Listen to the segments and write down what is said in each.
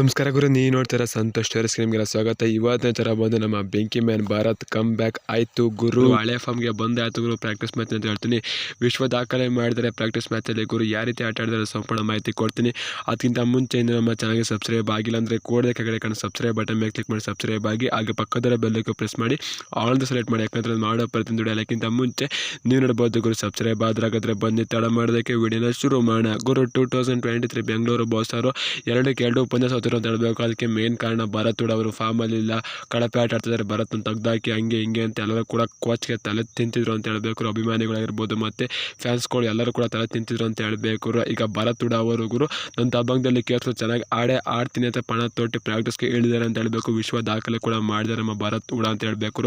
ನಮಸ್ಕಾರ ಗುರು ನೀವು ನೋಡ್ತಾರ ಸಂತೋಷ್ ಟೋರಿಸ್ ನಿಮಗೆಲ್ಲ ಸ್ವಾಗತ. ಇವತ್ತಿನ ಥರ ಬಂದು ನಮ್ಮ ಬೆಂಕಿ ಮ್ಯಾನ್ ಭಾರತ್ ಕಮ್ ಬ್ಯಾಕ್ ಆಯಿತು ಗುರು. ಹಳೆ ಫಾರ್ಮ್ಗೆ ಬಂದು ಆಯಿತು ಗುರು ಪ್ರಾಕ್ಟೀಸ್ ಮ್ಯಾಚ್ ಅಂತ ಹೇಳ್ತೀನಿ. ವಿಶ್ವ ದಾಖಲೆ ಮಾಡಿದರೆ ಪ್ರಾಕ್ಟೀಸ್ ಮ್ಯಾಚಲ್ಲಿ ಗುರು ಯಾವ ರೀತಿ ಆಟ ಆಡಿದ್ರೆ ಸಂಪೂರ್ಣ ಮಾಹಿತಿ ಕೊಡ್ತೀನಿ. ಅದಕ್ಕಿಂತ ಮುಂಚೆ ನಮ್ಮ ಚಾನಲ್ಗೆ ಸಬ್ಸ್ಕ್ರೈಬ್ ಆಗಿಲ್ಲ ಅಂದರೆ ಕೂಡಲೇ ಕೆಳಗಡೆ ಕಾಣೋ ಸಬ್ಸ್ಕ್ರೈಬ್ ಬಟನ್ ಮೇಲೆ ಕ್ಲಿಕ್ ಮಾಡಿ ಸಬ್ಸ್ಕ್ರೈಬ್ ಆಗಿ ಹಾಗೆ ಪಕ್ಕದರ ಬೆಲ್ಲಕ್ಕೆ ಪ್ರೆಸ್ ಮಾಡಿ ಆಲ್ ಸೆಲೆಕ್ಟ್ ಮಾಡಿ. ಯಾಕಂದ್ರೆ ಅದು ಮಾಡೋ ಪ್ರತಿಯೊಂದು ಅದಕ್ಕಿಂತ ಮುಂಚೆ ನೀವು ನೋಡ್ಬೋದು ಗುರು ಸಬ್ಸ್ಕ್ರೈಬ್ ಆದ್ರಾಗಾದ್ರೆ ಬಂದು ತಡ ಮಾಡೋದಕ್ಕೆ ವಿಡಿಯೋನ ಶುರು ಮಾಡೋಣ. ಗುರು two thousand twenty three Bengaluru ಬಾಸರು ಎರಡಕ್ಕೆ ಎರಡು ಉಪನ್ಯಾಸ ಹೋಗ್ತಿರೋ ಅಂತ ಹೇಳಬೇಕು. ಅದಕ್ಕೆ ಮೇನ್ ಕಾರಣ ಭರತ್ ಕೂಡ ಅವರು ಫಾರ್ಮಲ್ಲಿ ಇಲ್ಲ. ಕಳಪೆ ಆಟ ಆಡ್ತಿದ್ದಾರೆ ಭರತ್ನ ತೆಗ್ದಾಕಿ ಹಂಗೆ ಹಿಂಗೆ ಅಂತ ಎಲ್ಲರೂ ಕೂಡ ಕೋಚ್ಗೆ ತಲೆ ತಿಂತಿದ್ರು ಅಂತ ಹೇಳಬೇಕು. ಅಭಿಮಾನಿಗಳಾಗಿರ್ಬೋದು ಮತ್ತು ಫ್ಯಾನ್ಸ್ಗಳು ಎಲ್ಲರೂ ಕೂಡ ತಲೆ ತಿಂತಿದ್ರು ಅಂತ ಹೇಳಬೇಕು. ಈಗ ಭರತ್ ಕೂಡ ಅವರು ಗುರು ನನ್ನ ದಬ್ಬಂಗದಲ್ಲಿ ಕೇರ್ಸು ಚೆನ್ನಾಗಿ ಆಡೇ ಆಡ್ತೀನಿ ಅಂತ ಪಣ ತೊಟ್ಟಿ ಪ್ರಾಕ್ಟೀಸ್ಗೆ ಹೇಳಿದ್ದಾರೆ ಅಂತ ಹೇಳಬೇಕು. ವಿಶ್ವ ದಾಖಲೆ ಕೂಡ ಮಾಡಿದ್ದಾರೆ ನಮ್ಮ ಭರತ್ ಕೂಡ ಅಂತ ಹೇಳಬೇಕು.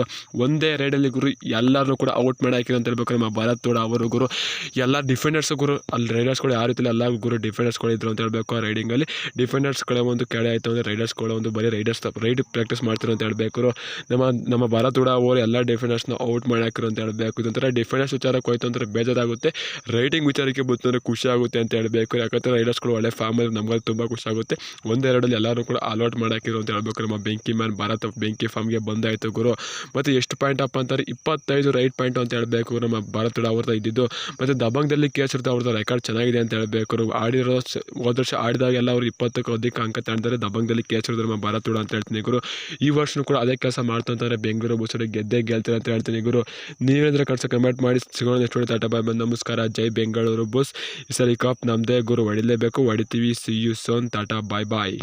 ಒಂದೇ ರೈಡಲ್ಲಿ ಗುರು ಎಲ್ಲರೂ ಕೂಡ ಔಟ್ ಮಾಡಿ ಹಾಕಿದ್ರು ಅಂತ ಹೇಳ್ಬೇಕು ನಮ್ಮ ಭರತ್ ಕೂಡ ಅವರು ಗುರು. ಎಲ್ಲ ಡಿಫೆಂಡರ್ಸ್ ಗುರು, ಅಲ್ಲಿ ರೈಡರ್ಸ್ಗಳು ಯಾರು ರೀತಿ ಎಲ್ಲ ಗುರು ಡಿಫೆಂಡರ್ಸ್ಗಳು ಇದ್ರು ಅಂತ ಹೇಳಬೇಕು ಆ ರೈಡಿಂಗಲ್ಲಿ ಡಿಫೆಂಡರ್ಸ್ಗಳ ಒಂದು ಕೆಳೆ ಆಯಿತು ಅಂದರೆ ರೈಡರ್ಸ್ಗಳು ಒಂದು ಬರೀ ರೈಡರ್ಸ್ ರೈಡ್ ಪ್ರಾಕ್ಟೀಸ್ ಮಾಡ್ತಾರೆ ಅಂತ ಹೇಳಬೇಕು ನಮ್ಮ ನಮ್ಮ ಭಾರತ ಕೂಡ ಅವರು ಎಲ್ಲ ಡಿಫೆಂಡರ್ಸ್ನ ಔಟ್ ಮಾಡಾಕಿರೋ ಅಂತ ಹೇಳಬೇಕು. ಇದೊಂಥರ ಡಿಫೆಂಡರ್ಸ್ ವಿಚಾರಕ್ಕೆ ಹೋಯ್ತು ಅಂದರೆ ಬೇಜಾರಾಗುತ್ತೆ. ರೈಡಿಂಗ್ ವಿಚಾರಕ್ಕೆ ಬಂತು ಅಂದರೆ ಖುಷಿ ಆಗುತ್ತೆ ಅಂತ ಹೇಳಬೇಕು. ಯಾಕಂದರೆ ರೈಡರ್ಸ್ಗಳು ಒಳ್ಳೆ ಫಾರ್ಮಲ್ಲಿ ನಮಗೆ ತುಂಬ ಖುಷಿ ಆಗುತ್ತೆ. ಒಂದೆರಡಲ್ಲಿ ಎಲ್ಲರೂ ಕೂಡ ಅಲೌಟ್ ಮಾಡಾಕಿರು ಅಂತ ಹೇಳಬೇಕು. ನಮ್ಮ ಬೆಂಕಿ ಮ್ಯಾನ್ ಭಾರತ ಬೆಂಕಿ ಫಾರ್ಮ್ಗೆ ಬಂದಾಯಿತು ಗುರು. ಮತ್ತು ಎಷ್ಟು ಪಾಯಿಂಟ್ ಅಪ್ ಅಂತಾರೆ? ಇಪ್ಪತ್ತೈದು ರೈಟ್ ಪಾಯಿಂಟ್ ಅಂತ ಹೇಳಬೇಕು ನಮ್ಮ ಭಾರತ ಅವ್ರದ್ದು ಇದ್ದಿದ್ದು. ಮತ್ತು ದಬಂಗದಲ್ಲಿ ಕೇಸ್ ಇರುತ್ತೆ ಅವ್ರದ್ದು ರೆಕಾರ್ಡ್ ಚೆನ್ನಾಗಿದೆ ಅಂತ ಹೇಳಬೇಕು ಆಡಿರೋ ಹೋದ ವರ್ಷ ಆಡಿದಾಗೆಲ್ಲ ಅವರು ಇಪ್ಪತ್ತಕ್ಕೂ ಅಧಿಕ ಅಂಕ ತಾಂಡ್ತಾರೆ ದಬಂಗದಲ್ಲಿ ಕೇಸರಿ ಧರ್ಮ ನಮ್ಮ ಭಾರತ ಅಂತ ಹೇಳ್ತೀನಿ ಗುರು. ಈ ವರ್ಷನೂ ಕೂಡ ಅದೇ ಕೆಲಸ ಮಾಡ್ತಂತಾರೆ ಬೆಂಗಳೂರು ಬುಸರು ಗೆದ್ದೆ ಗೆಲ್ತಾರೆ ಅಂತ ಹೇಳ್ತೀನಿ ಗುರು. ನೀವೇನಾದ್ರೆ ಕಟ್ಸ ಕಮೆಂಟ್ ಮಾಡಿ, ಸಿಗೋಣ ಎಷ್ಟು ಟಾಟಾ ಬಾಯ್ ಬಂದು. ನಮಸ್ಕಾರ. ಜೈ ಬೆಂಗಳೂರು ಬುಸ್. ಈ ಸರಿ ಕಪ್ ನಮ್ಮದೇ ಗುರು. ಹೊಡಿಲೇಬೇಕು. ಹೊಡಿತೀವಿ. See you soon tata bye bye